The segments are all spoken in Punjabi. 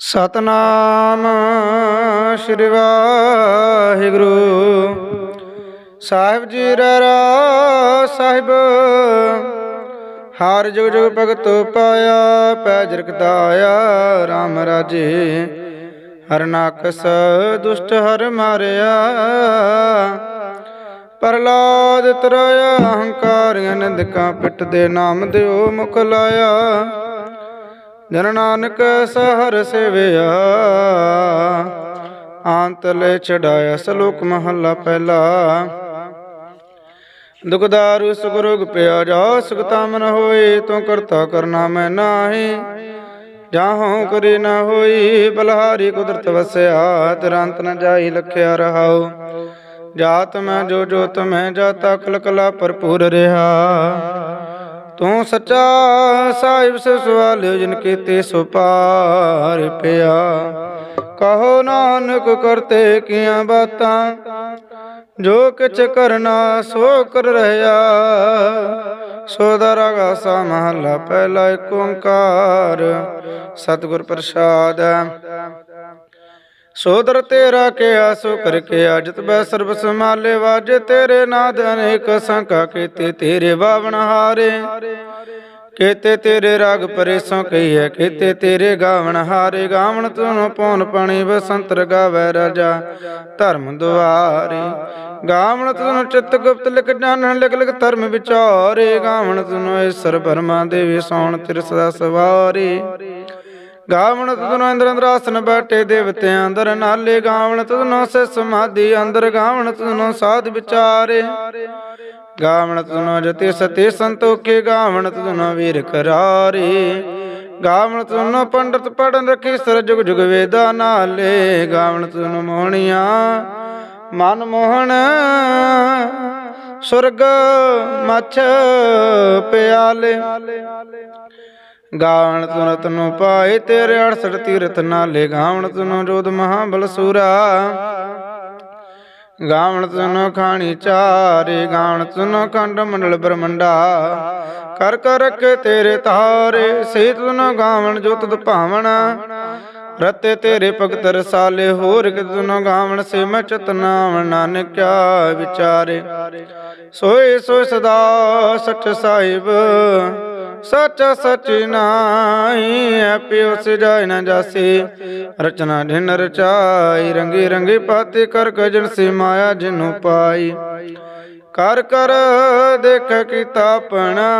ਸਤਨਾਮ ਸ੍ਰੀ ਵਾਹਿਗੁਰੂ। ਸਾਹਿਬ ਜੀ ਰਾ ਸਾਹਿਬ, ਹਰ ਜੁਗ ਜੁਗ ਭਗਤ ਪਾਇਆ, ਪੈ ਜਰਕਤਾ ਆਇਆ RAM ਰਾਜੇ। ਹਰ ਨਾਕਸ ਦੁਸ਼ਟ ਹਰ ਮਾਰਿਆ ਪ੍ਰਲਾਦ ਤਰਾਇਆ ਅਹੰਕਾਰੀਆਂ ਨਿੰਦਕਾਂ ਪਿੱਟ ਦੇ ਨਾਮ ਦਿਓ ਮੁਖ ਲਾਇਆ। ਜਨ ਨਾਨਕ ਸਹਰ ਸਿਵਿਆ। ਆਂਤ ਲੈ ਛਡਾਇਆ ਸਲੋਕ ਮਹੱਲਾ ਪਹਿਲਾ। ਦੁਖਦਾਰੂ ਸੁਖ ਰੋਗ ਪਿਆ ਜਾ ਸੁਖ ਤਾਮਨ ਹੋਏ, ਤੂੰ ਕਰਤਾ ਕਰਨਾ ਮੈਂ ਨਾਹੀ। ਜਾਹੋਂ ਕਰੀ ਨਾ ਹੋਈ, ਬਲਹਾਰੀ ਕੁਦਰਤ ਵਸਿਆ, ਤੁਰੰਤ ਨ ਜਾਈ ਲਖਿਆ ਰਹਾਉ। ਜਾਤ ਮੈਂ ਜੋ ਜੋਤ ਮੈਂ, ਜਾਤਾ ਕਲ ਕਲਾ ਭਰਪੂਰ ਰਿਹਾ। ਤੂੰ ਸੱਚਾ ਸਾਹਿਬ ਸੇ ਸਵਾਲਿਓ ਜਿਨ ਕੀਤੇ ਸੋ ਪਾਰ ਪਿਆ। ਕਹੋ ਨਾਨਕ ਕਰਤੇ ਕੀਆਂ ਬਾਤਾਂ, ਜੋ ਕਿਛ ਕਰਨਾ ਸੋ ਕਰ ਰਹਾ। ਸੋ ਦਰਗਾ ਸਾ ਮਹਲਾ ਪਹਿਲਾ ਓੰਕਾਰ। ਸਤਿਗੁਰ ਪ੍ਰਸਾਦ। ਸੋਦਰ ਤੇਰਾ ਕਿਆ ਸੋ ਕਰ ਕੇ ਅਜਤ ਬੈ ਸਰਬ ਸਮਾਲੇ ਵਾਜੇ ਤੇਰੇ ਨਾਦ ਅਨੇਕ ਸੰਕਾ ਕੀਤੇ ਤੇਰੇ ਬਾਵਣ ਹਾਰੇ। ਕੀਤੇ ਤੇਰੇ ਰਾਗ ਪਰੇਸੋਂ ਕਹੀਏ ਕੀਤੇ ਤੇਰੇ ਗਾਵਣ ਹਾਰੇ। ਗਾਵਣ ਤੂੰ ਪੌਨ ਪਣੀ ਬਸੰਤਰ ਗਾਵੇ ਰਾਜਾ ਧਰਮ ਦੁਆਰੇ। ਗਾਵਣ ਤੁਨ ਚਿਤ ਗੁਪਤ ਲਿਖ ਜਾਣਨ, ਲਿਖ ਲਿਖ ਧਰਮ ਵਿਚਾਰੇ। ਗਾਵਣ ਤੁਨ ਈਸ਼ਰ ਬਰਮਾ ਦੇਵੀ ਸੋਣ ਤਿਰ ਸਦਾ ਸਵਾਰੇ। ਗਾਵਣ ਤੁਧਨੋ ਇੰਦਰ ਅੰਦਰ ਬੈਠੇ ਦੇਵਤਿਆਂ ਅੰਦਰ ਨਾਲੇ ਗਾਵਣ ਤੁਧਨੋ ਸੇ ਸਮਾਧੀ ਅੰਦਰ ਗਾਵਣ ਤੁਧਨੋ ਸਾਧ ਵਿਚਾਰੇ। ਗਾਵਣ ਤੁਧਨੋ ਜਤੇ ਸਤੇ ਸੰਤੋਖੇ ਗਾਵਣ ਤੁਧਨੋ ਵੀਰ ਕਰਾਰੇ। ਗਾਵਣ ਤੁਧਨੋ ਪੰਡਤ ਪੜਨ ਰਖੀ ਸਰ ਜੁਗ ਜੁਗ ਵੇਦਾ ਨਾਲੇ। ਗਾਵਣ ਤੁਧਨੋ ਮੋਹਣੀਆਂ ਮਨ ਮੋਹਣ ਸੁਰਗ ਮਛ ਪਿਆਲੇ। ਗਾਵਣ ਤੁਨ ਰਤਨੁ ਪਾਏ ਤੇਰੇ 68 ਤੀਰਥ ਨਾਲੇ, ਗਾਵਣ ਤੁਨੋ ਜੋਧ ਮਹਾਬਲ ਸੂਰਾ ਗਾਵਣ ਤੁਨੋ ਖਾਣੀ ਚਾਰੇ, ਗਾਵਣ ਤੁਨੋ ਖੰਡ ਮੰਡਲ ਬ੍ਰਹਮੰਡਾ। ਕਰ ਕਰ ਰਖੇ ਤੇਰੇ ਤਾਰੇ ਸੇ ਤੁਨੋ ਗਾਵਣ ਜੋ ਤੁਧ ਰਤੇ ਤੇਰੇ ਭਗਤ ਰਸਾਲੇ, ਹੋਰ ਕਿ ਗਾਵਣ ਸੇ ਮੈਂ ਚਤਨਾਵਣ ਨਾਨਕਿਆ ਵਿਚਾਰੇ। ਸੋਏ ਸੋ ਸਦਾ ਸਚ ਸਾਹਿਬ। ਸੱਚ ਸਚ ਨਾਈ ਪਿਓ ਸਜਾਇ ਨ ਜਾਸੀ। ਰਚਨਾ ਢਿਨ ਰਚਾਈ, ਰੰਗੀ ਰੰਗੀ ਪਾਤੀ ਕਰ ਗਜਨ ਸੀ ਮਾਇਆ ਜਿਨੂੰ ਪਾਈ। ਕਰ ਕਰ ਦੇਖ ਕੀਤਾ ਆਪਣਾ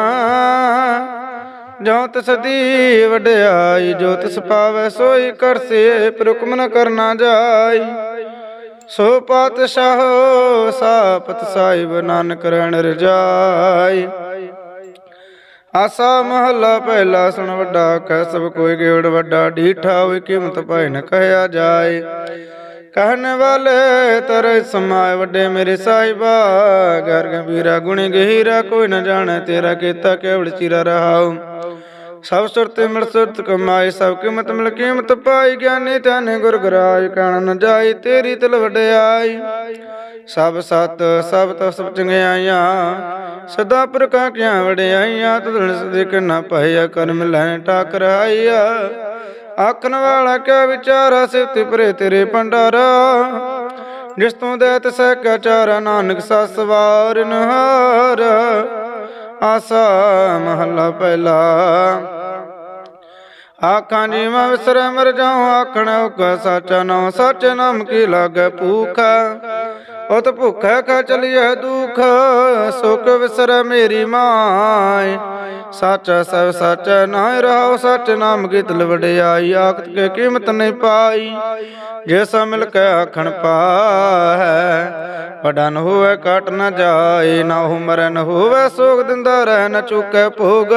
ਜੋ ਤਿਸ ਦੀ ਵਡਿਆਈ, ਜੋ ਤਿਸ ਪਾਵੈ ਸੋਈ ਕਰਸੇ ਪ੍ਰੁਕਮ ਨ ਕਰਨਾ ਜਾਈ। ਸੋ ਪਾਤਸ਼ਾਹ ਸਾਪਤ ਸਾਹਿਬ ਨਾਨਕ ਰਣ ਰਜਾਈ। ਆਸਾ ਮਹੱਲਾ ਪਹਿਲਾ ਸੁਣ ਵੱਡਾ ਕਹਿ ਸਭ ਕੋਈ ਗੇੜ ਵੱਡਾ ਢੀਠਾ ਹੋਇ ਕੀਮਤ ਪਾਇ ਨ ਕਹਿਆ ਜਾਏ। ਕਹਿਣ ਵਾਲੇ ਤਰੇ ਸਮਾਏ ਵੱਡੇ ਮੇਰੇ ਸਾਹਿਬਾ, ਗਰ ਗੰਭੀਰਾ, ਗੁਣੀ ਗਹੀਰਾ, ਕੋਈ ਨ ਜਾਣੇ ਤੇਰਾ ਕੀਤਾ ਕੇਵਲ ਚਿਰਾ ਰਹਾਉ। ਸਭ ਸੁਰਤ ਮਿਲ ਸੁਰਤ ਕਮਾਈ ਸਭ ਕੀਮਤ ਮਿਲ ਕੀਮਤ ਪਾਈ, ਗਿਆਨੀ ਧਿਆਨੇ ਗੁਰ ਗਰਾਜ ਕਣ ਨ ਜਾਈ ਤੇਰੀ ਤਲ ਵਡਿਆਈ। ਸਭ ਸਤ, ਸਭ ਤੋ ਸਭ ਚੰਗਿਆਈਆਂ ਸਦਾ ਪੁਰਖਾਂ ਕਿਆਂ ਵਡਿਆਈਆਂ ਤੁਧਨ ਸਦਿਕ ਨਾ ਪਾਇਆ ਕਰਮ ਲੈ ਟਾਕਰਾਈਆ ਆਖਣ ਵਾਲਾ ਕਿਆ ਵਿਚਾਰਾ ਸਿਫਤ ਪਰੇ ਤੇਰੇ ਭੰਡਾਰਾ। ਜਿਸ ਤੋਂ ਦੇ ਤਸੈ ਕਾ ਚਾਰਾ, ਨਾਨਕ ਸਸ ਵਾਰ ਨਹਾਰ। ਆਸਾ ਮਹੱਲਾ ਪਹਿਲਾ। ਆਖਾਂ ਜੀ ਮੈਂ ਵਿਸਰੇ ਮਰ ਜਾਉ, ਆਖਣ ਹੁਕਾ ਸਾਚਾ ਨਾਮ ਸੱਚ ਨਾਮ ਕੀ ਲਾਗੇ ਭੂਖਾ। ਉਤ ਭੁੱਖਾ ਕਾ ਚਲੀਏ, ਦੁਖ, ਸੁਖ ਵਿਸਰ ਮੇਰੀ ਮਾਈ ਸਾਚਾ ਸਭ ਸੱਚ ਨਾ ਰਹਾਉ ਸੱਚ ਨਾਮ ਕੀ ਤਲ ਵਡਿਆਈ ਆਖਤ ਕੇ ਕੀਮਤ ਨਹੀਂ ਪਾਈ। ਜੇ ਮਿਲ ਕੇ ਆਖਣ ਪਾਹੈ ਵਡਾ ਨ ਹੋਵੇ ਕਟ ਨ ਜਾਏ, ਨਾ ਉਮਰ ਨ ਹੋਵੇ, ਸੋਗ ਦਿੰਦਾ ਰਹਿ ਨ ਚੁੱਕੇ ਭੋਗ।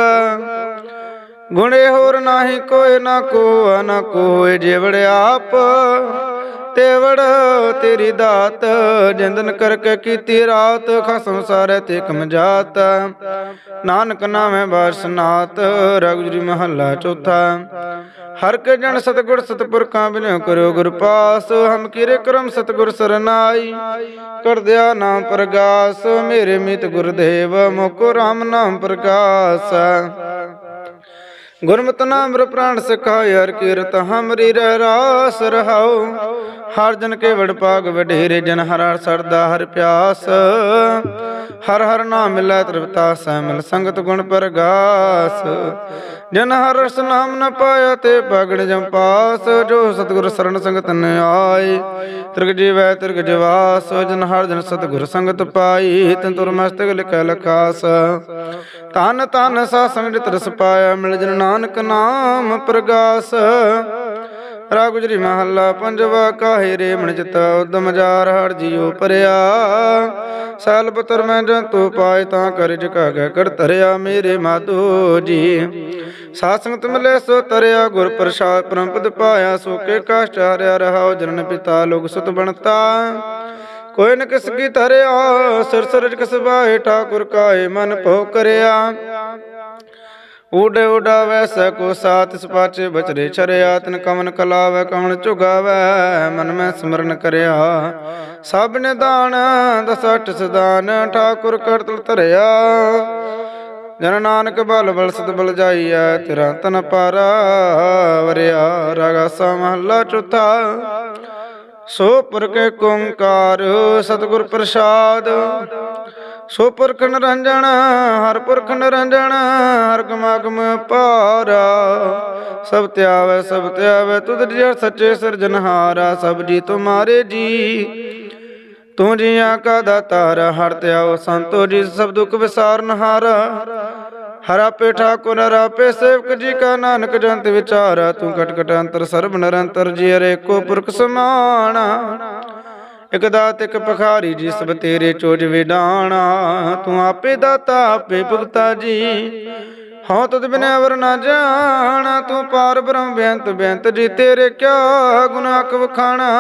ਗੁਣੇ ਹੋਰ ਨਾਹੀ, ਕੋਈ ਨਾ ਕੋ, ਨਾ ਕੋਏ ਜਿਵੜ ਆਪ। ਤੇਵੜ, ਤੇਰੀ ਦਾਤ, ਜਿੰਦਨ ਕਰਕੇ ਕੀਤੀ ਰਾਤ ਖਸਮ ਸਾਰੇ ਤੇ ਕਮਜਾਤ ਨਾਨਕ ਨਾਮੇ ਬਾਸਨਾਤ ਰਗਜਰੀ ਮਹੱਲਾ ਚੌਥਾ। ਹਰ ਕੇ ਜਨ ਸਤਗੁਰ ਸਤਪੁਰਖਾਂ ਬਿਨਿ ਕਰਿਓ ਗੁਰ ਪਾਸ, ਹਮ ਕੀਰੇ ਕਰਮ ਸਤਗੁਰ ਸਰਨਾਈ। ਕਰਦਿਆ ਨਾਮ ਪ੍ਰਗਾਸ, ਮੇਰੇ ਮਿਤ ਗੁਰਦੇਵ, ਮੁਕੁ ਰਾਮ ਨਾਮ ਪ੍ਰਕਾਸ਼ ਗੁਰਮਤਿ ਨਾਮ ਰ ਪ੍ਰਾਣ ਸਿਖਾਇ ਹਰ ਕੀਰਤ ਹਮਰੀ ਰਹਿ ਰਾਸ ਰਹਾਉ। ਹਰ ਜਨ ਕੇ ਵਡ ਪਾਗ ਵਡੇਰੇ, ਜਨ ਹਰ ਹਰ ਸਰਦਾ ਹਰ ਪਿਆਸ। ਹਰ ਹਰ ਨਾਮ ਮਿਲੈ ਤ੍ਰਿਪਤਾ ਸੈ ਮਿਲ ਸੰਗਤ ਗੁਣ ਪ੍ਰਗਾਸ। ਜਨ ਹਰ ਨਾਮ ਨ ਪਾਇਆ ਤੇ ਪਗੜ ਜਮ ਜੋ ਸਤਿਗੁਰ ਸਰਣ ਸੰਗਤ ਨ ਆਏ ਤਿਰਗ ਜੀਵੈ, ਤ੍ਰਿਗ ਜਵਾਸ, ਜਨ ਹਰ ਜਨ ਸਤਿਗੁਰ ਸੰਗਤ ਪਾਈ। ਤਨ ਤੁਰ ਮਸਤਕ ਲਿਖੈ ਲਖਾਸ। ਤਨ ਤਨ ਸਾ ਸੰਗਤ ਰਸ ਪਾਇਆ, ਮਿਲ ਜਨ ਨਾਨਕ ਨਾਮ ਪ੍ਰਗਾਸ। ਰਾਗੁਜਰੀ ਮਹੱਲਾ ਪੰਜਵਾ, ਕਾਹੇ ਰੇ ਮਨ ਚਿਤ ਉਦਮ ਜਾਰ ਹਰ ਜੀਉ ਪਰਿਆ। ਸਾਲ ਪਤਰ ਮੈਂ ਜੰਤੂ ਪਾਏ ਤਾਂ ਕਰ ਜਕਾ ਗੈ ਕਰ ਧਰਿਆ ਮੇਰੇ ਮਾਧੋ ਜੀ। ਸਾਧ ਸੰਗਤ ਮਿਲੇ ਸੋ ਤਰਿਆ, ਗੁਰ ਪ੍ਰਸਾਦ ਪਰਮ ਪਾਇਆ, ਸੋ ਕੇ ਕਾਸ਼ਟ ਹਰਿਆ ਰਹਾਉ, ਜਨਨ ਪਿਤਾ ਲੋਕ ਸੁਤ ਬਣਤਾ। ਕੋਈ ਨ ਕਿਸ ਕੀ ਧਰਿਆ, ਸਿਰ ਸਰਜ ਕਸਬਾਏ ਠਾਕੁਰ ਕਾਏ ਮਨ ਭੋ ਕਰਿਆ। ਊਡ ਉਡਾਵੈ ਸਕੋ ਸਾਤ ਸਪਾਚੇ ਬਚਰੇ ਛਰਿਆ, ਤਨ ਕਮਨ ਕਲਾਵੈ, ਕਮਨ ਝੁਗਾਵੈ ਮਨ ਮੈਂ ਸਿਮਰਨ ਕਰਿਆ। ਸਭ ਨੇ ਦਾਨ ਦਸਠ ਸਦਾਨ, ਠਾਕੁਰ ਕਰਤਲ ਧਰਿਆ। ਜਨ ਨਾਨਕ ਬਲ ਬਲ ਸਤ ਬਲ ਜਾਈਐ, ਤੇਰਾ ਤਨ ਪਾਰਾ ਵਰਿਆ ਰਾਗਾਸਾ ਮਹੱਲਾ ਚੌਥਾ। ਸੋ ਪੁਰਖ ਓੰਕਾਰ, ਸਤਿਗੁਰ ਪ੍ਰਸਾਦ ਸੋ ਪੁਰਖ ਨਿਰੰਜਨ, ਹਰ ਪੁਰਖ ਨਿਰੰਜਣ ਹਰ ਗਮਾਗਮ ਪਾਰਾ। ਸਭ ਧਿਆਵੈ ਸਭ ਧਿਆਵੈ ਤੁਧ ਜੀ ਸੱਚੇ ਸਿਰਜਨਹਾਰਾ ਸਭ ਜੀ ਤੁਮਾਰੇ ਜੀ, ਤੂੰ ਜੀਆਂ ਕਾ ਦਾਤਾਰ। ਹਰ ਧਿਆਵ ਸੰਤੋ ਜੀ, ਸਭ ਦੁਖ ਵਿਸਾਰਨਹਾਰਾ ਹਰ ਆਪੇ ਠਾਕੁਰ, ਹਰ ਆਪੇ ਸੇਵਕ ਜੀ ਕਾ ਨਾਨਕ ਜੰਤ ਵਿਚਾਰਾ। ਤੂੰ ਕਟਕਟ ਅੰਤਰ, ਸਰਬ ਨਿਰੰਤਰ ਜੀ ਹਰੇ ਕੋ ਪੁਰਖ ਸਮਾਣਾ ਇਕ ਦਾਤ, ਇਕ ਪਖਾਰੀ ਜਿਸ ਸਭ ਤੇਰੇ ਚੋਜ ਵਿਡਾਣਾ। ਤੂੰ ਆਪੇ ਦਾਤਾ, ਆਪੇ ਭੁਗਤਾ ਜੀ। ਹਉ ਤਦ ਬਿਨੈ ਅਵਰ ਨਾ ਜਾਣਾ। ਤੂੰ ਪਾਰ ਬ੍ਰਹਮ ਬੇਅੰਤ ਬੇਅੰਤ ਜੀ, ਤੇਰੇ ਕਿਆ ਗੁਨਾਹ ਕਵਖਾਣਾ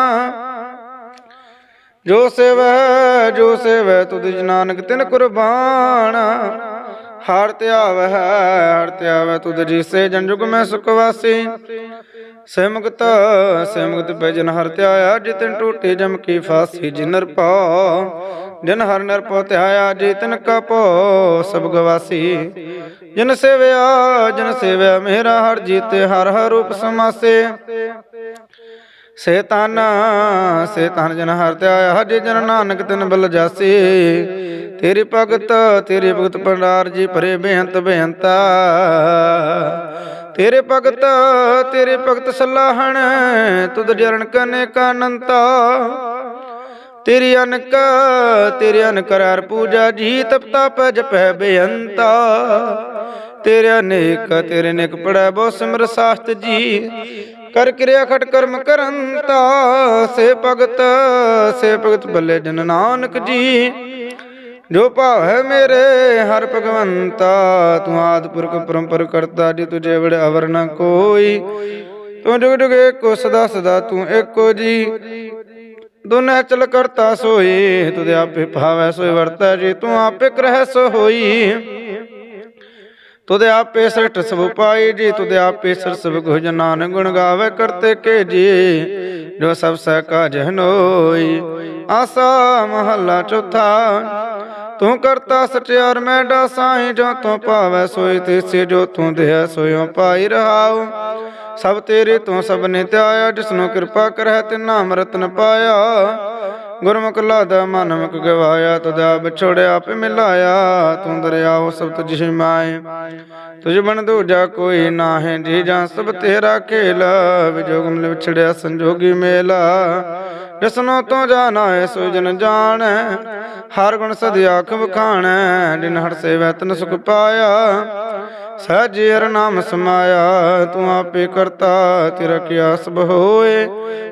ਜੋ ਸੇਵੈ ਜੋ ਸੇਵੈ, ਤੁਧ ਜੀ ਨਾਨਕ ਤਿਨ ਕੁਰਬਾਨ। ਹਰ ਧਿਆਵੈ ਹਰ ਧਿਆਵੈ ਤੁਧ ਜੀ ਸੇ ਜਨ ਜੁਗ ਮੈਂ ਸੁਖ ਵਾਸੀ। ਸਿਮਗਤ ਸਿਮਗਤ ਪੈ ਹਰ ਧਿਆਇਆ ਜਿਤਨ ਟੂਟੇ ਜਮ ਕੀ ਫਾਸੀ ਜਿਨ ਨਰਪਾ ਜਨ ਹਰ ਨਰਪੋ ਧਿਆਇਆ ਜਿਤਨ ਕਪੋ ਪੋ ਸਭ ਗਵਾਸੀ। ਜਿਨ ਸੇਵਿਆ ਜਿਨ ਸੇਵਿਆ, ਮੇਰਾ ਹਰ ਜੀਤੇ, ਹਰ ਹਰ ਰੂਪ ਸਮਾਸੇ। ਸੇ ਤਨ ਸੇ ਤਨ ਜਨ ਹਰ ਧਿਆਇਆ ਹਜ ਜਨ ਨਾਨਕ ਤਿਨ ਬਲ ਜਾਸੀ। ਤੇਰੀ ਭਗਤ ਤੇਰੀ ਭਗਤ ਭੰਡਾਰ ਜੀ ਭਰੇ ਬੇਅੰਤ ਬੇਅੰਤਾ। ਤੇਰੇ ਭਗਤ ਤੇਰੇ ਭਗਤ ਸਲਾਹਣ, ਤੁਧ ਜਰਨ ਕਨੇ ਕਾਨੰਤਾ ਤੇਰੀ ਅਨਕ, ਤੇਰੇ ਅਨਕਰਾਰ ਪੂਜਾ ਜੀ ਤਪਤਾ ਪੈ ਜਪੈ ਬੇਅੰਤਾ। ਤੇਰੇ ਅਨੇਕ, ਤੇਰੇ ਨੇਕ ਪੜੈ ਬਹੁ ਸਿਮਰ ਸਾਸਤ ਜੀ। ਕਰ ਕਿਰਿਆ ਖਟ ਕਰਮ ਕਰੰਤਾ ਸੇ ਭਗਤ ਸੇ ਭਗਤ ਬੱਲੇ ਜਨ ਨਾਨਕ ਜੀ। ਜੋ ਭਾਵ ਹੈ ਮੇਰੇ ਹਰ ਭਗਵੰਤਾ, ਤੂੰ ਆਦ ਪੁਰਖ ਪਰੰਪਰ ਕਰਤਾ, ਜੀ ਤੁਝੇ ਵੜ ਅਵਰ ਨ ਕੋਈ। ਤੂੰ ਜੁਗ ਜੁਗ ਏਕੋ ਸਦਾ ਸਦਾ ਤੂੰ ਏਕੋ ਜੀ। ਦੁਨਿਆ ਚਲ ਕਰਤਾ ਸੋਈ ਤੁਦੇ ਆਪੇ ਭਾਵੈ ਸੋਈ ਵਰਤੈ, ਜੀ ਤੂੰ ਆਪੇ ਕਰਹਿ ਸੋ ਹੋਈ ਤੁਦੇ ਆਪੇ ਸ੍ਰਿਸ਼ਟ ਸਭ ਪਾਈ ਜੀ ਤੁਦੇ ਆਪੇ ਸਰ ਸਭ ਗੁਜ ਨਾਨਕ ਗੁਣ ਗਾਵੇ ਕਰਤੇ ਕੇ ਜੀ, ਜੋ ਸਭ ਸਹਿ ਕਾਜ ਹਨੋਈ। ਆਸਾ ਮਹੱਲਾ ਚੌਥਾ, ਤੂੰ ਕਰਤਾ ਸਚਿਆਰ ਮੈਂ ਸਾਈਂ ਜੋ ਤੂੰ ਭਾਵੈ ਸੋਈ ਤੇਸੇ, ਜੋ ਤੂੰ ਦੇਹ ਸੋਇਓ ਪਾਈ ਰਹਾਉ। ਸਭ ਤੇਰੇ ਤੋਂ ਸਭ ਨੇ ਧਿਆਇਆ ਜਿਸਨੂੰ ਕਿਰਪਾ ਕਰਹਿ ਤੇ ਨਾਮ ਪਾਇਆ। ਗੁਰਮੁਖ ਲਾਦਾ ਮਨ ਮੁਖ ਗਵਾਇਆ, ਤੁਦਾ ਵਿਛੋੜਿਆ ਆਪੇ ਮਿਲਾਇਆ। ਤੂੰ ਦਰਿਆਓ ਸਭ ਤੁਝ ਮਾਏ, ਤੁਝ ਬਣ ਦੂਜਾ ਕੋਈ ਨਾਹੀਂ, ਜੀ ਜਾਂ ਸਭ ਤੇਰਾ ਖੇਲ। ਵਿਜੋਗ ਮਿਲ ਵਿਛੜਿਆ, ਸੰਜੋਗੀ ਮੇਲਾ। ਜਿਸਨੋ ਤੋਂ ਜਾਣਾ ਹੈ, ਸੋ ਜਨ ਜਾਣੈ। ਹਰ ਗੁਣ ਸਦੀ ਆਖ ਵਖਾਣੈ, ਜਿਨ ਹਰ ਸੇਵੈ ਤਨ ਸੁਖ ਪਾਇਆ। ਸਹਿਜੇ ਹਰ ਨਾਮ ਸਮਾਇਆ, ਤੂੰ ਆਪੇ ਕਰਤਾ ਤੇਰਾ ਕਿਆ ਸਭ ਹੋਏ।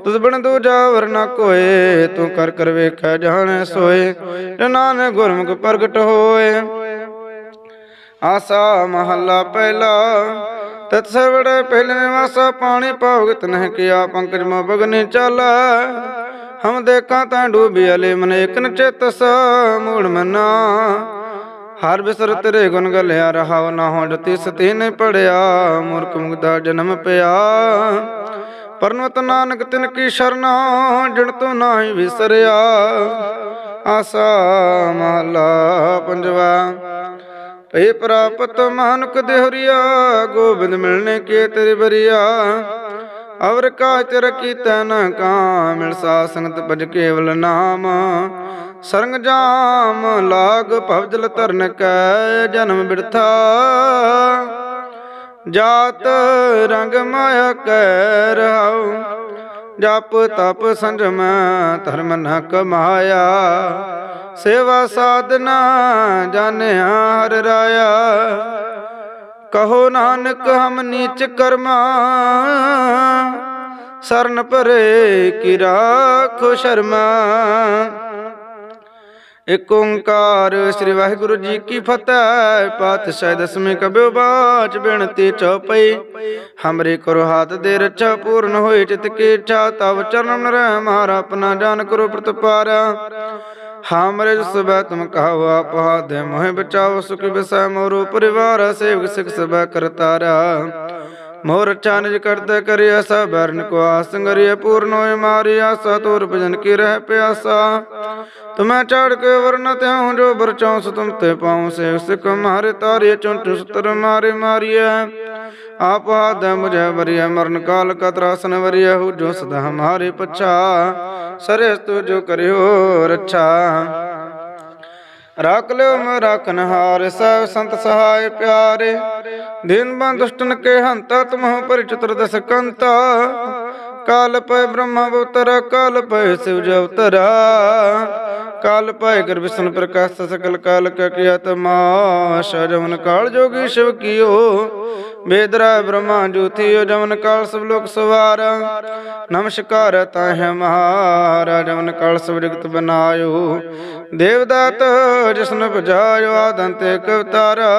ਤੁਸ ਬਣ ਦੂਜਾ ਵਰ ਨ ਕੋਏ, ਤੂੰ ਕਰ ਕਰ ਵੇਖੈ ਜਾਣੈ ਸੋਏ। ਨਾਨਕ ਗੁਰਮੁਖ ਪ੍ਰਗਟ ਹੋਏ। ਆਸਾ ਮਹੱਲਾ ਪਹਿਲਾ, ਤਤ ਸਰਵੜ ਪਹਿਲੇ ਨਿਵਾਸਾ, ਪਾਣੀ ਪਾਵਗਤ ਨਹਿ ਕਿਆ, ਪੰਕਜ ਮੋ ਬਗਨੇ ਚਾਲਾ। ਹਮ ਦੇਖਾਂ ਤਾਂ ਡੂਬੀ ਅਲੇ, ਮਨ ਇਕਨ ਚਿਤਸ, ਮੂੜ ਮਨਾ। ਹਰ ਬਿਸਰ ਤੇਰੇ ਗੁਣ ਗਲਿਆ, ਰਹਾਉ ਨਾ ਹੋ ਜਤੀ, ਸਤੀ ਨਹੀਂ ਪੜਿਆ, ਮੂਰਖ ਮੁਗਦਾ ਜਨਮ ਪਿਆ। ਪਰਨਵਤ ਨਾਨਕ ਤਿਨ ਕੀ ਸ਼ਰਨਾ ਜਣ ਤੋਂ ਨਾਹੀ ਵਿਸਰਿਆ। ਆਸਾ ਮਹਲਾ ਪੰਜਵਾ ਭਈ ਪ੍ਰਾਪਤ ਮਾਨੁਕ ਦੇਹਰੀਆ, ਗੋਬਿੰਦ ਮਿਲਣੇ ਕੇ ਤੇਰੇ ਬਰੀਆ ਅਵਰ ਕਾਚ ਰਕੀ ਤਨ ਕਾਮਿਲ ਸੰਗਤ ਭਜ ਕੇਵਲ ਨਾਮ। ਸਰੰਗ ਜਾਮ ਲਾਗ ਭਵਜਲ ਧਰਨ ਕੈ ਜਨਮ ਬਿਰਥਾ। ਜਾਤ ਰੰਗ ਮਾਇਆ ਕੈ ਰਹਾਉ, ਜਪ ਤਪ ਸੰਜਮ ਧਰਮ ਨ ਕਮਾਇਆ ਸੇਵਾ ਸਾਧਨਾ ਜਾਣਿਆ ਹਰ ਰਾਇਆ। ਕਹੋ ਨਾਨਕ, ਹਮ ਨੀਚ ਕਰਮਾ। ਸਰਨ ਪਰੇ ਕੀ ਰਾਖੋ ਸ਼ਰਮਾ। ਇਕ ਓੰਕਾਰ ਸ੍ਰੀ ਵਾਹਿਗੁਰੂ ਜੀ ਕੀ ਫਤਿਹ। ਪਾਤਸ਼ਾਹ ਦਸਵੇਂ ਕਬਿਓ ਬਾਚ ਬਿਨਤੀ ਚਉਪਈ। ਹਮਰੇ ਕਰੋ ਹਾਥ ਦੇ ਰੱਛਾ, ਪੂਰਨ ਹੋਏ ਚਿਤ ਕੀ ਇੱਛਾ ਤਵ ਚਰਨ ਰਹਿ ਮਾਰਾ ਆਪਣਾ ਜਾਨ ਕਰੋ ਪ੍ਰਤਪਾਰਾ। ਹਮਰੇ ਸਬੈ ਤੁਮ ਕਹੋ ਆਪ, ਦੇ ਮੋਹਿ ਬਚਾਓ ਸੁਖ ਬਿਸੈ ਮੋਰੋ ਪਰਿਵਾਰ ਸੇਵਕ ਸਿਖ ਸਬੈ ਕਰਤਾਰਾ। ਮੋਰ ਚਾਨਜ ਕਰਤੇ ਕਰਿਆ ਸਭ ਬਰਨ ਕੋ ਆਸੰਗਰਿਆ ਪੂਰਨ ਹੋਇ ਮਾਰੀ ਆਸਾ, ਤੋਰ ਭਜਨ ਕੀ ਰਹਿ ਪਿਆਸਾ। ਤੁਮੈ ਚੜ ਕੇ ਵਰਨ ਤਿਉ ਜੋ ਬਰਚਾਉ ਤੁਮ ਤੇ ਪਾਉ ਸੇ ਸਿਕ ਮਾਰੇ ਤਾਰੇ ਚੁੰਟ ਸੁਤਰ ਮਾਰੇ ਮਾਰੀਐ। ਆਪ ਹਾਦ ਮੁਝੇ ਵਰਿਆ ਮਰਨ ਕਾਲ ਕਤਰਾਸਨ ਵਰਿਆ ਹੋ ਜੋ ਸਦਾ ਹਮਾਰੇ ਪਛਾ। ਸਰੇ ਤੂ ਜੋ ਕਰਿਓ ਰੱਛਾ। ਰਾਖ ਲਿਓ ਮੈਂ ਰਾਖਨ ਹਾਰ ਸਭ ਸੰਤ ਸਹਾਇ ਪਿਆਰੇ। ਦਿਨ ਬੰਦ ਦੁਸ਼ਟਨ ਕੇ ਹੰਤਾ, ਤੁਮਹੁ ਪਰਿਚਿਤਰ ਦਸ ਕੰਤਾ ਕਾਲ ਪੈ ਬ੍ਰਹਮ ਬਉਤਰ ਕਾਲ ਪੈ ਸਿਵ ਜਵਤਰਾ ਕਾਲ ਪੈ ਗੁਰ ਵਿਸ਼ਨ ਪ੍ਰਕਾਸ਼ ਸਕਲ ਕਾਲ ਕਾ ਕੀਆ ਤਮਾਸ਼ ਜਮਨ ਕਾਲ ਜੋਗੀ ਸ਼ਿਵ ਕੀਓ। ਬੇਦਰਾ ਬ੍ਰਹਮਾ ਜੋਤੀਓ ਜਮਨ ਕਾਲ ਸਭ ਲੋਕ ਸਵਾਰਾ। ਨਮਸਕਾਰ ਤਾਹਿ ਮਹਾਰਾ ਜਮਨ ਕਾਲ ਸਭ ਜਗਤ ਬਨਾਇਓ। ਦੇਵਦਾਤ ਜਿਸਨ ਬੁਝਾਇਓ ਆਦੰਤੇ ਕਵਤਾਰਾ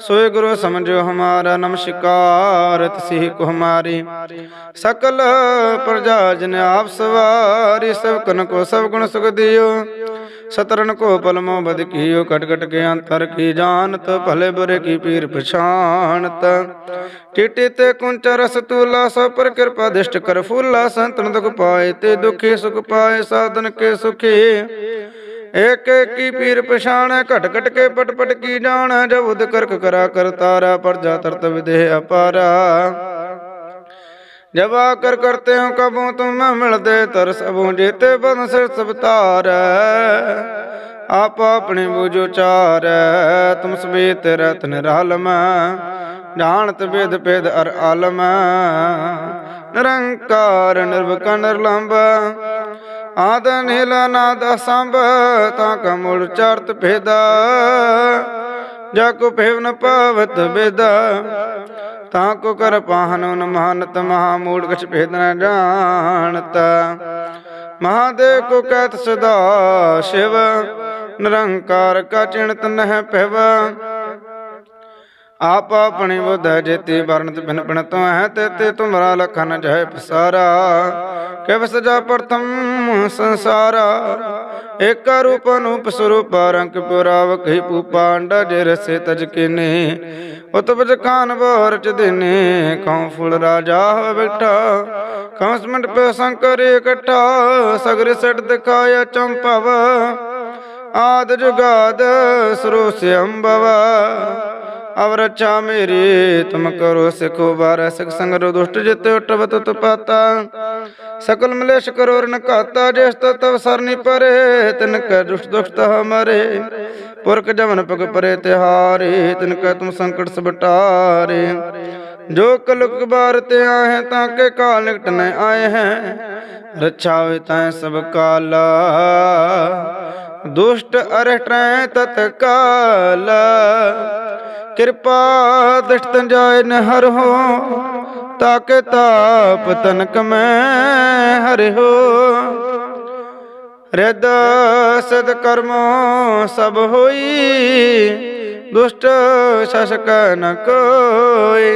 ਸੋਏ ਗੁਰੂ ਸਮਝੋ ਹਮਾਰਾ ਨਮਸਕਾਰ, ਤਸੀ ਕੋ ਹਮਾਰੀ। ਸਕਲ ਪ੍ਰਜਾ ਜਨ ਆਪ ਸਵਾਰੀ, ਸਭ ਕਨ ਕੋ ਸਭ ਗੁਣ ਸੁਖ ਦਿਓ। ਸਤਰਨ ਕੋ ਪਲਮੋ ਬਦ ਕੀਓ, ਕਟ ਕਟ ਕੇ ਅੰਤਰ ਕੀ ਜਾਣਤ, ਭਲੇ ਬੁਰੇ ਕੀ ਪੀਰ ਪਛਾਨਤ ਟਿਟੇ ਤੇ ਕੁੰਚ ਰਸ ਤੂਲਾ, ਸਭ ਪਰ ਕਿਰਪਾ ਦਿਸ਼ਟ ਕਰ ਫੂਲਾ, ਸੰਤਨ ਦੁਖ ਪਾਏ ਤੇ ਦੁਖੀ ਸੁਖ ਪਾਏ, ਸਾਧਨ ਕੇ ਸੁਖੀ। ਏਕ ਕੀ ਪੀਰ ਪਛਾਣੈ ਘਟ ਘਟ ਕੇ ਪਟ ਪਟ ਕੀ ਜਾਣੈ ਜਬ ਕਰਕ ਕਰਾ ਕਰ ਪਰਜਾ ਤਰਤ ਵਿਦੇਹ ਅਪਾਰਾ। ਜਬ ਆਕਰ ਕਰਤੇ ਹੋ ਕਬੂ ਤੁਮ ਮਿਲਦੇ ਤਰ ਸਭੂ ਜੇਤੇ ਬਨ ਸਿਰ ਸਬਤਾਰ ਆਪ ਆਪਣੇ ਬੂਝੋ ਚਾਰ ਤੁਮ ਸਬੇਤ ਰਤਨ ਰਲਮ ਜਾਣਤ ਵੇਦ ਭੇਦ ਅਰ ਆਲਮ ਨਿਰੰਕਾਰ ਨਿਰਵਕ ਨਿਰਲੰਭ ਆਦ ਨੀਲ ਨਾਦ ਸੰਭ ਤਾਂ ਕਾ ਚਰਤ ਭੇਦਾ। ਜਾ ਕੋ ਭੇਵ ਪਾਵਤ ਬੇਦਾ। ਤਾਂ ਕੋ ਕਰ ਪਾਹਨ ਮਹਾਨਤ ਮਹਾ ਮੂੜ ਕਛ ਭੇਦ ਨ ਜਾਣਤ। ਮਹਾਦੇਵ ਕੋ ਕਹਿਤ ਸਦਾ ਸ਼ਿਵ, ਨਿਰੰਕਾਰ ਕਾ ਚਿਣਤ ਨਹਿ ਭਿਵ। ਆਪ ਆਪਣੀ ਬੁੱਧ ਜੇਤੀ ਵਰਨਤ ਬਿਨ ਬਿਨ ਤੋ ਹੈ, ਤੇ ਤੇ ਤੁਮਰਾ ਲਖਨ ਜੈ ਪਸਾਰਾ। ਕਿਵ ਸਜਾ ਪ੍ਰਥਮ ਸੰਸਾਰਾ? ਏਕ ਰੂਪ ਅਨੂਪ ਸਰੂਪ ਰੰਗ ਪੁਰਾਵ ਕਹੀ ਪੂਪਾਂਡਾ ਜੇ ਰਸੇ ਤਜ ਕਿਨੇ। ਉਤਪਜ ਖਾਨ ਬੋਰ ਚ ਦਿਨੇ, ਕਉ ਫੁੱਲ ਰਾਜਾ ਹੋ ਬੈਠਾ। ਕਉਸ ਮਿੰਟ ਪੇ ਸੰਕਰ ਇਕੱਠਾ, ਸਗਰ ਸਟ ਦਿਖਾਇਆ ਚੰਪਵ ਆਦ ਜੁਗਾਦ ਸਰੋਸ ਅੰਬਵ। ਅਵ ਰੱਛਾ ਮੇਰੀ, ਤੁਮ ਕਰੋ ਸਿਖੋ ਬਾਰ ਸਿਖ ਸੰਗ ਦੁਸ਼ਟ ਜਿਤ ਉਟਵਤ ਤਪਾਤਾ ਸਕਲ ਮਲੇਸ਼ ਕਰੋਰ ਰਨ ਜਿਸ ਤਵ ਸਰਨੀ ਪਰੇ, ਤਿਨ ਕੈ ਦੁਸ਼ਟ ਦੁਸ਼ਟ ਹਮਰੇ। ਪੁਰਖ ਜਮਨ ਪਗ ਪਰੇ ਤਿਹਾਰੇ, ਤਿਨ ਕੈ ਤੁਮ ਸੰਕਟ ਸਬਟਾਰੇ ਜੋ ਕਲੁਕ ਬਾਰ ਤੇ ਆਏ ਤਾਂ ਕੇ ਕਾਲ ਨਿਕਟ ਨ ਆਏ ਹੈ। ਰੱਛਾ ਹੋਏ ਸਭ ਕਾਲਾ। ਦੁਸ਼ਟ ਅਰਟੈ ਤਤਕਾਲ ਕਿਰਪਾ ਦਸ਼ਤ ਜਾਏ ਨ ਹੋ ਤਾਕੇ ਤਾਪ ਤਨਕ ਮੈਂ ਹਰਿ ਹੋ ਰਿਦ ਸਦ ਕਰਮੋ ਸਭ ਹੋਈ। ਦੁਸ਼ਟ ਸ਼ਸਕ ਨ ਕੋਈ।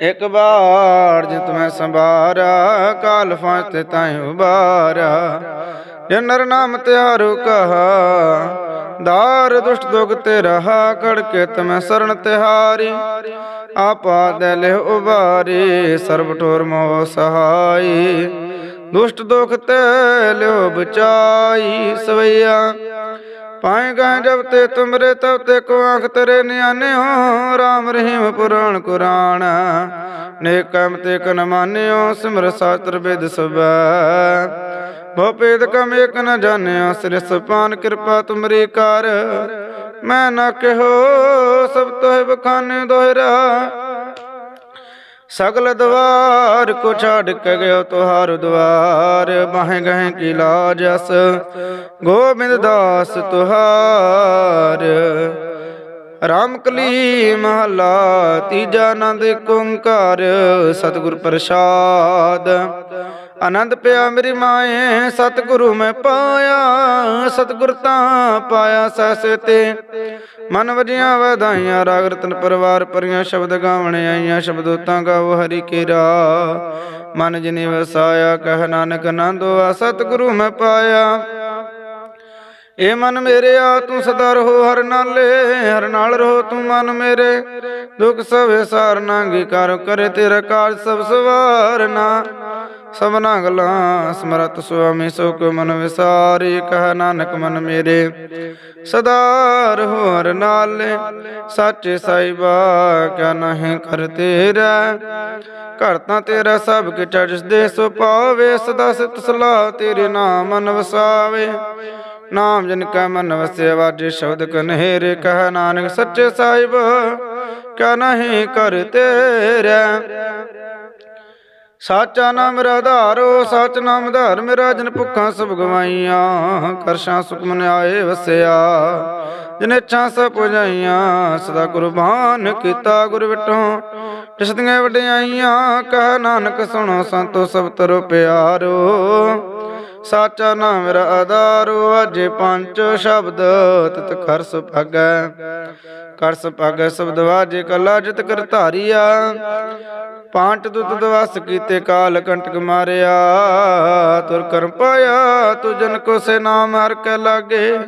ਇਕ ਬਾਰ ਜਿਤ ਮੈਂ ਸੰਭਾਰਾ, ਕਾਲ ਫਾਸਤੇ ਤਾਈ ਉਬਾਰਾ ਜਨ ਨਰ ਨਾਮ ਤਿਆਰੂ ਕਹਾ ਦਾਰ ਦੁਸ਼ਟ ਦੁਖ ਤੇ ਰਹਾ ਕੜ ਕੇ ਤਮੈ ਸਰਣ ਤਿਹਾਰੀ। ਆਪਾ ਦੇ ਲਿ ਉਬਾਰੀ, ਸਰਬ ਠੋਰ ਮੋ ਸਹਾਈ। ਦੁਸ਼ਟ ਦੁਖ ਤੇ ਲਿਓ ਬਚਾਈ ਸਵਈਆ। ਪਾਏ ਗਏ ਜਬ ਤੇ ਤੁਮਰੇ, ਤਬ ਤੇ ਕੋ ਆਖ ਤੇਰੇ ਨਿਆਨੇ ਹੋ ਰਾਮ ਰਹੀਮ ਪੁਰਾਣ ਕੁਰਾਨ ਨੇਕਮ ਤੇ ਕਨ ਮਾਨਿਓ। ਸਿਮਰ ਸਾਸਤਰ ਵੇਦ ਸਬੈ। ਭੋ ਪੇਦ ਕਮ ਏਕ ਨ ਜਾਣਿਆ, ਸਿਰ ਸਪਾਨ ਕਿਰਪਾ ਤੁਮਰੀ ਕਰ। ਮੈਂ ਨਾ ਕਿਹੋ, ਸਭ ਤੋਹਿ ਬਖਾਨੇ ਦੋਹਰਾ। ਸਗਲ ਦਵਾਰ ਕੋ ਛਾੜ ਕੇ ਗਇਓ ਤੁਹਾਰ ਦਵਾਰ ਬਾਹੇ ਗਏ ਕੀ ਲਾਜ ਅਸ, ਗੋਬਿੰਦ ਦਾਸ ਤੁਹਾਰ। ਰਾਮ ਕਲੀ ਮਹਲਾ, ਤੀਜਾ ਆਨੰਦ ਏਕ ਓੰਕਾਰ। ਸਤਿਗੁਰ ਪ੍ਰਸਾਦ। ਆਨੰਦ ਪਿਆ ਮੇਰੀ ਮਾਏ, ਸਤਿਗੁਰੂ ਮੈਂ ਪਾਇਆ, ਸਤਿਗੁਰ ਤਾਂ ਪਾਇਆ ਸਸ ਤੇ। ਮਨ ਵਜੀਆਂ ਵਧਾਈਆਂ, ਰਾਗ ਰਤਨ ਪਰਿਵਾਰ ਪਰੀਆਂ ਸ਼ਬਦ ਗਾਵਣ ਆਈਆਂ, ਸ਼ਬਦੋਤਾਂ ਗਾਵੋ ਹਰੀ ਕੇਰਾ। ਮਨ ਜਿਨੇ ਵਸਾਇਆ, ਕਹਿ ਨਾਨਕ ਆਨੰਦੋ ਆ ਸਤਿਗੁਰੂ ਮੈਂ ਪਾਇਆ। ਏ ਮਨ ਮੇਰੇ ਆ, ਤੂੰ ਸਦਾ ਰਹੋ ਹਰ ਨਾਲੇ, ਹਰ ਨਾਲ ਰਹੋ ਤੂੰ ਮਨ ਮੇਰੇ। ਦੁਖ ਸਭੇ ਸਾਰ ਨਾਂਗੀ ਕਰ, ਕਰੇ ਤੇਰਾ ਕਾਜ ਸਭ ਸਵਾਰਨਾ ਸਭਨਾ ਗਲਾਂ ਸਮਰਤ ਸੁਆਮੀ ਸੋ ਕੋ ਮਨ ਵਿਸਾਰੀ, ਕਹ ਨਾਨਕ ਮਨ ਮੇਰੇ। ਸਦਾ ਰਹੋ ਹਰ ਨਾਲੇ, ਸਾਚੇ ਸਾਈਬਾ ਕਿਆ ਨਹੀਂ ਕਰ ਤੇਰਾ। ਘਰ ਤਾਂ ਤੇਰਾ ਸਭ ਕਿ ਚੜਸ ਦੇ ਸੋ ਪਾਵੇ, ਸਦਾ ਸਿਤ ਸਲਾਹ ਤੇਰੇ ਨਾਮ ਮਨ ਵਸਾਵੇ ਨਾਮ ਜਨ ਕੈ ਮਨ ਵਸਿਆ ਵਾਜੇ ਸ਼ਬਦ ਕਨਹਿਰੇ ਕਹ ਨਾਨਕ ਸੱਚੇ ਸਾਹਿਬ ਕਿਆ ਨਹੀਂ ਕਰ ਤੇਰਾ। ਸਾਚਾ ਨਾਮ ਮੇਰਾ ਆਧਾਰੋ ਸਚ ਨਾਮ ਆਧਾਰ ਮੇਰਾ ਜਨ ਭੁੱਖਾਂ ਸਭ ਗਵਾਈਆਂ, ਕਰਸ਼ਾਂ ਸੁਖਮਨ ਆਏ ਵਸਿਆ। ਜਿਨੇ ਇੱਛਾ ਸਭ ਪੁਜਾਈਆਂ, ਸਦਾ ਕੁਰਬਾਨ ਕੀਤਾ ਗੁਰ ਵਿਟੋਂ ਤਿਸਦੀਆਂ ਵਡਿਆਈਆਂ, ਕਹ ਨਾਨਕ ਸੁਣੋ ਸੰਤੋ ਸਭ ਤਰੋ ਪਿਆਰੋ। ਸਾਚਾ ਨਾਮ ਮੇਰਾ ਆਧਾਰੋ, ਅਜੇ ਪੰਜ ਸ਼ਬਦ ਤਿਤ ਖਰਸ ਭਾਗੈ। ਕਰਸ ਭਾਗੈ ਸ਼ਬਦ ਵਾਜੇ ਕਲਾ ਜਿਤ ਕਰ ਧਾਰੀਆ ਪਾਂਟ ਦੁੱਤ ਦਵਸ ਕੀਤੇ ਕਾਲ ਕੰਟਕ ਮਾਰਿਆ, ਤੁਰ ਕਰਮ ਪਾਇਆ ਤੁ ਜਨ ਕੋ ਸੇ ਨਾਮ ਹਰ ਕੇ ਲਾਗੇ।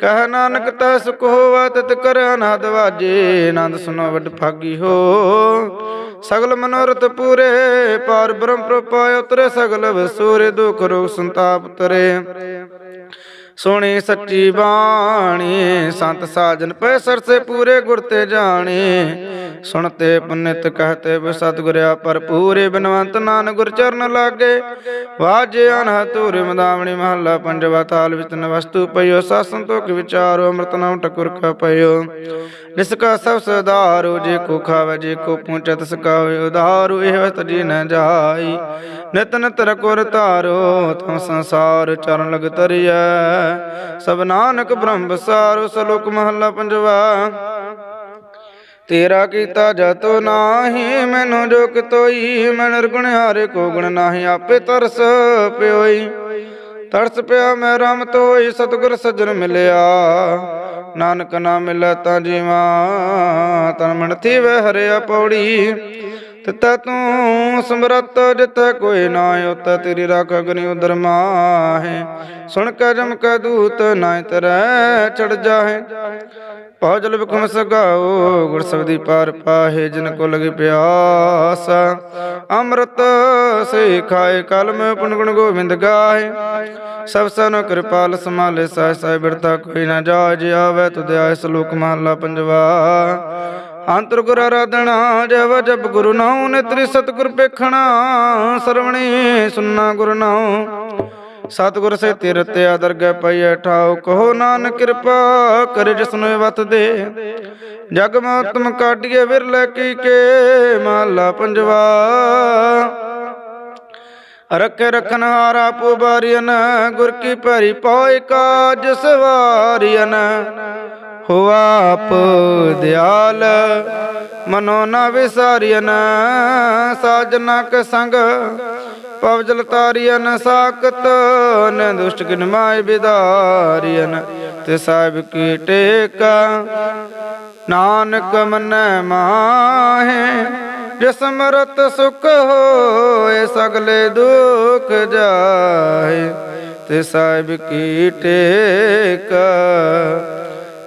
ਕਹਿ ਨਾਨਕ ਤੈ ਸੁਖ ਹੋਵਾ, ਤਤ ਕਰ ਅਨਾਦ ਵਾਜੇ ਆਨੰਦ ਸੁਨੋ ਵਡ ਭਾਗੀ ਹੋ। ਸਗਲ ਮਨੋਰਥ ਪੂਰੇ, ਪਾਰ ਬ੍ਰਹਮ ਪ੍ਰਪਾਇ ਉਤਰੇ, ਸਗਲ ਵਸੂਰੇ, ਦੁਖ ਰੋਗ ਸੰਤਾਪ ਤਰੇ ਸੋਹਣੀ ਸੱਚੀ ਬਾਣੀ, ਸੰਤ ਸਾਜਨ ਪੈ ਸਰਸੇ ਪੂਰੇ ਗੁਰ ਤੇ ਜਾਣੇ। ਸੁਣਤੇ ਪੁਨਿਤ ਕਹਤੇ ਬਿ ਸਤਿਗੁਰਿਆ ਪਰ ਪੂਰੇ ਬਿਨਵੰਤ ਨਾਨਕ ਗੁਰ ਚਰਨ ਲਾਗੇ। ਵਾਜੇ ਅਨਹ ਮਦਾਵਣੀ ਮਹੱਲਾ ਪੰਜਵਾ ਤਾਲ ਵਿੱਚ ਨ ਪਇਓ ਸਾਸਨ ਤੋਕ ਵਿਚਾਰੋ, ਅੰਮ੍ਰਿਤ ਨਾਮ ਠਕੁਰ ਕਾ ਪਇਓ ਜਿਸ ਸਭ ਸਦਾਰੋ, ਜੇ ਕੋ ਖਾਵੇ, ਜੇ ਕੋ ਪਹੁੰਚੈ ਤਿਸ ਕਾ ਹੋਇ ਉਧਾਰੋ, ਇਹ ਵਸਤ ਜੀ ਨ ਜਾਈ। ਨਿਤ ਨਿਤ ਰਕੁਰ ਧਾਰੋ, ਤਮ ਸੰਸਾਰ ਚਰਨ ਲਗ ਤਰਿਐ ਸਭ ਨਾਨਕ ਬ੍ਰਹਮ ਵਿਸਾਰੋ ਸਲੋਕ ਮਹੱਲਾ ਪੰਜਵਾ। ਤੇਰਾ ਕੀਤਾ ਜਤੋ ਨਾਹੀ, ਮੈਨੂੰ ਜੋ ਕਿਤੋਈ ਮੈਂ ਨਿਰਗੁਣ ਹਾਰੇ, ਕੋ ਗੁਣ ਨਾਹੀ, ਆਪੇ ਤਰਸ ਪਿਓਈ। ਤਰਸ ਪਿਆ, ਮੈਂ ਰਾਮ ਤੋਈ, ਸਤਿਗੁਰ ਸੱਜਣ ਮਿਲਿਆ। ਨਾਨਕ ਨਾ ਮਿਲੈ ਤਾਂ ਜੀਵਾ, ਤਨ ਮਨ ਥੀ ਵੈ ਹਰਿਆ ਪੌੜੀ। ਤਿਤੈ ਤੂੰ ਸਮਰਤ ਜਿਤੈ ਕੋਈ ਨਾ, ਉਤ ਤੇਰੀ ਰਾਖ ਅਗਨੀ ਉਦਰ ਮਾਹੇ। ਸੁਣ ਕੇ ਜਮ ਕੇ ਦੂਤ ਨਾ ਤਰੈ ਚੜ ਜਾਹੇ। ਪਉ ਜਲ ਬਿਖਮ ਸਗਾਓ ਗੁਰ ਸਬਦੀ ਪਾਰ ਪਾਹੇ, ਜਿਨ ਕੋ ਲਗੀ ਪਿਆਸ। ਅੰਮ੍ਰਿਤ ਸੇ ਖਾਏ, ਕਲਮ ਪੁਨ ਗੁਣ ਗੋਬਿੰਦ ਗਾਏ ਸਭ ਸਨ ਕਿਰਪਾਲ ਸਮਾਲੇ ਸਾਇ ਸਾਇ ਬਿਰਤਾ ਕੋਈ ਨਾ ਜਾਜ ਆਵੇ, ਤੁਧ ਆਇ ਸਲੋਕ ਮਹਲਾ ਪੰਜਵਾ। ਅੰਤਰ ਗੁਰ ਆਰਾਧਣਾ ਜਬ ਜਬ ਗੁਰੂ ਨਾਉ, ਨਿਤਰੀ ਸਤਿਗੁਰ ਪੇਖਣਾ ਸਰਵਣੀ ਸੁਨਣਾ ਗੁਰ ਨਾਉ। ਸਤਿਗੁਰ ਸੇ ਤੇਰੇ ਤੇ ਪਈਐ ਠਾਉ, ਕਹੋ ਨਾਨਕ ਕਿਰਪਾ, ਕਰੇ ਜਿਸਨੂੰ ਵਤ ਦੇ। ਜਗ ਮੋਤਮ ਕਾਢੀਏ ਵਿਰਲੇ ਕੀ ਕੇ ਮਾਲਾ ਪੰਜਵਾ। ਰਖੇ ਰਖਨ ਹਾਰਾ ਪੁਬਾਰੀਨ ਗੁਰ ਕੀ ਭਰੀ ਪਾਇ ਕਾਜ ਸਵਾਰੀਨ ਹੋ ਦਿਆਲ। ਮਨੋ ਨਾ ਵਿਸਾਰੀਨ ਸਾਜਨਾ ਕੇ ਸੰਗ ਪਵਜਲ ਤਾਰੀਨ ਸਾਕਤ ਨ ਦੁਸ਼ਟ ਕਿਨ ਮਾਇ ਬਿਦਾਰੀਨ ਤੇ ਸਾਹਿਬ ਕੀ ਟੇਕਾ। ਨਾਨਕ ਮਨੈ ਮਾਹੇ ਜਿਸ ਮਰਤ ਸੁਖ ਹੋਏ, ਸਗਲੇ ਦੁਖ ਜਾਏ ਤੇ ਸਾਹਿਬ ਕੀ ਟੇਕ।